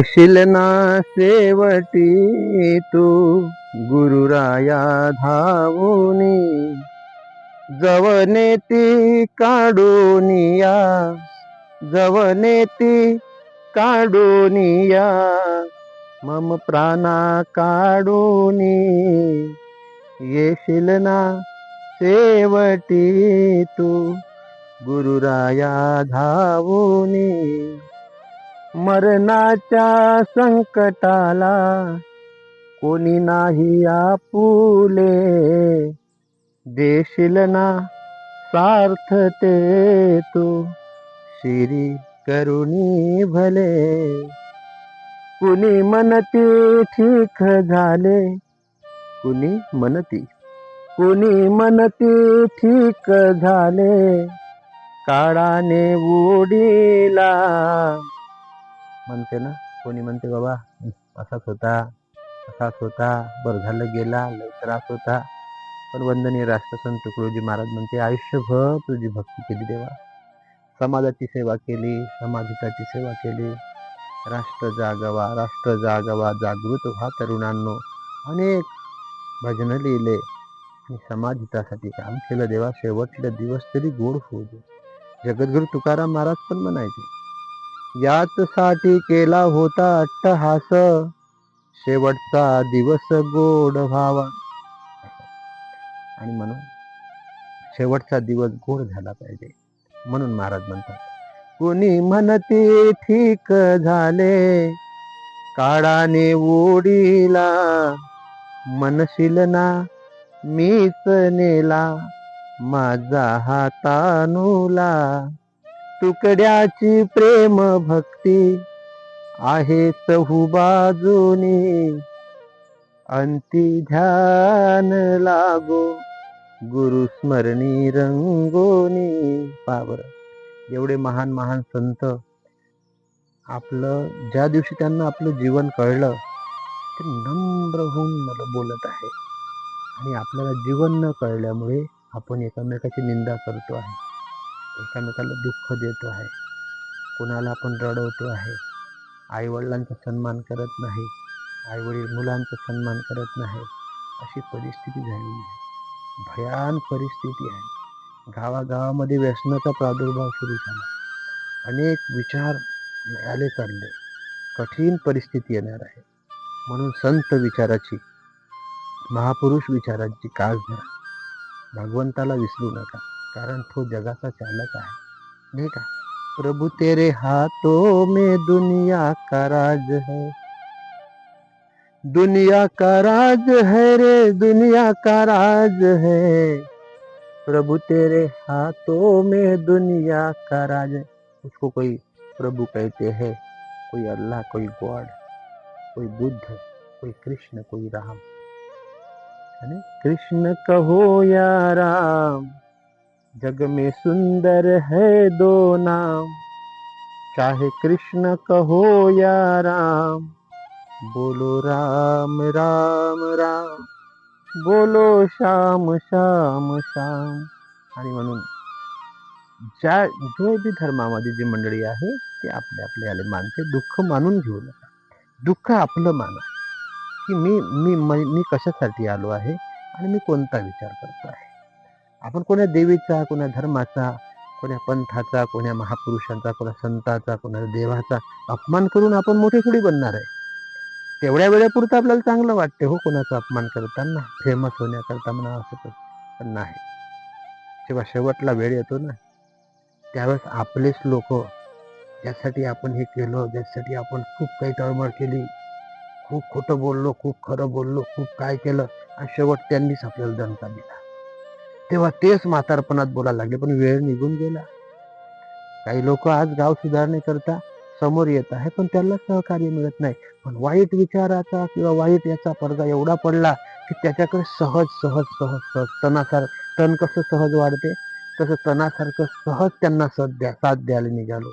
येशील ना शेवटी तू. गुरुराया धावूनी जवने ती काढूनिया जवने ती काढूनिया मम प्राणा काढूनी येशील ना शेवटी तू. गुरुराया धावूनी मरणाच्या संकटाला कोणी नाही आपुले. देशील ना सार्थ ते तू शिरी करुणी भले. कुणी मनती ठीक झाले कुणी मनती. कुणी मनती ठीक झाले काळाने उडीला. म्हणते ना कोणी म्हणते बाबा असाच होता असाच होता बरं झालं गेला लय त्रास होता. पण वंदनीय राष्ट्रसंत तुकडोजी महाराज म्हणते आयुष्यभर तुझी भक्ती केली देवा. समाजाची सेवा केली समाजिताची सेवा केली. राष्ट्र जागवा राष्ट्र जागवा जागृत व्हा तरुणांनो. अनेक भजनं लिहिले. आणि समाजहितासाठी काम केलं देवा शेवटले दिवस तरी गोड होऊ दे. जगद्गुरु तुकाराम महाराज पण म्हणायचे याच साठी केला होता अट्टहास. शेवटचा दिवस गोड व्हावा. आणि म्हणून शेवटचा दिवस गोड झाला पाहिजे. म्हणून महाराज म्हणतात कोणी म्हणते ठीक झाले काळाने ओढीला मनशील ना मीच नेला माझा हातानुला तुकड्याची प्रेम भक्ती आहे चहू बाजूनी. अंती ध्यान लागो गुरुस्मरणी रंगोनी. पावर एवढे महान महान संत आपलं ज्या दिवशी त्यांना आपलं जीवन कळलं ते नम्र होऊन मला बोलत आहे. आणि आपल्याला जीवन न कळल्यामुळे आपण एकामेकाची निंदा करतो आहे. एकामेकाला दुःख देतो आहे. कोणाला आपण रडवतो आहे. आईवडिलांचा सन्मान करत नाही. आईवडील मुलांचा सन्मान करत नाही. अशी परिस्थिती झाली आहे. भयान परिस्थिती आहे. गावागावामध्ये व्यसनाचा प्रादुर्भाव सुरू झाला. अनेक विचार आले चालले. कठीण परिस्थिती येणार आहे. म्हणून संत विचाराची महापुरुष विचारांची काळ धरा भगवंताला विसरू नका. कारण तो जगाचा चालक आहे. नाही का? प्रभु तेरे हाथों में दुनिया का राज है. दुनिया का राज है रे, दुनिया का राज है. प्रभु तेरे हाथों में दुनिया का राज है. उसको कोई प्रभु कहते हैं, कोई अल्लाह, कोई गॉड, कोई बुद्ध, कोई कृष्ण, कोई राम. है कृष्ण कहो या राम जग में सुंदर है दो नाम। चाहे कृष्ण कहो या राम बोलो राम राम राम। बोलो श्याम श्याम श्याम। आणि म्हणून ज्या जो बी धर्मामध्ये जी मंडळी आहे ते आपले आपले आले मानते दुःख मानून घेऊ नका. दुःख आपलं माना. की मी मी मी मी कशासाठी आलो आहे आणि मी कोणता विचार करतो आहे आपण कोण्या देवीचा कोण्या धर्माचा कोण्या पंथाचा कोण्या महापुरुषांचा कोणा संताचा कोणा देवाचा अपमान करून आपण मोठे थोडी बनणार आहे? तेवढ्या वेळेपुरतं आपल्याला चांगलं वाटते हो कोणाचा अपमान करताना फेमस होण्याकरता म्हणा असं पण नाही. जेव्हा शेवटला वेळ येतो ना त्यावेळेस आपलेच लोक ज्यासाठी आपण हे केलं ज्यासाठी आपण खूप काही तळमळ केली खूप खोटं बोललो खूप खरं बोललो खूप काय केलं आणि शेवट त्यांनीच आपल्याला दणका दिला. तेव्हा तेच म्हातारपणात बोलायला लागले पण वेळ निघून गेला. काही लोक आज गाव सुधारण्याकरता समोर येत आहे पण त्यांना सहकार्य मिळत नाही. पण वाईट विचाराचा किंवा वाईट याचा पडदा एवढा पडला की त्याच्याकडे सहज सहज सहज सहज तणासार तण कसं सहज वाढते तसं तणासारखं सहज त्यांना सद द्या साथ द्यायला निघालो.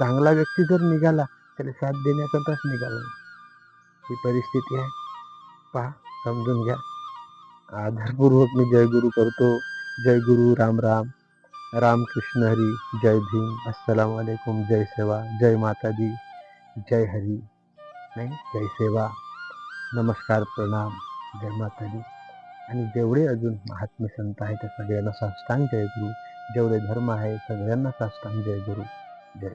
चांगला व्यक्ती जर निघाला त्याला साथ देण्याकरताच निघालो. ही परिस्थिती आहे. पहा समजून घ्या. आदरपूर्वक मी जय गुरु करतो. जय गुरु, राम राम. राम कृष्ण हरी, जय भीम. अस्सलाम वालेकुम. जय सेवा. जय माता दी जय हरी. नाही, जय सेवा. नमस्कार, प्रणाम. जय माताजी आणि जेवढे अजून महात्मे संत आहेत, त्या सगळ्यांना साष्टांग जय गुरु. जेवढे धर्म आहे सगळ्यांना साष्टांग जय गुरु. जय.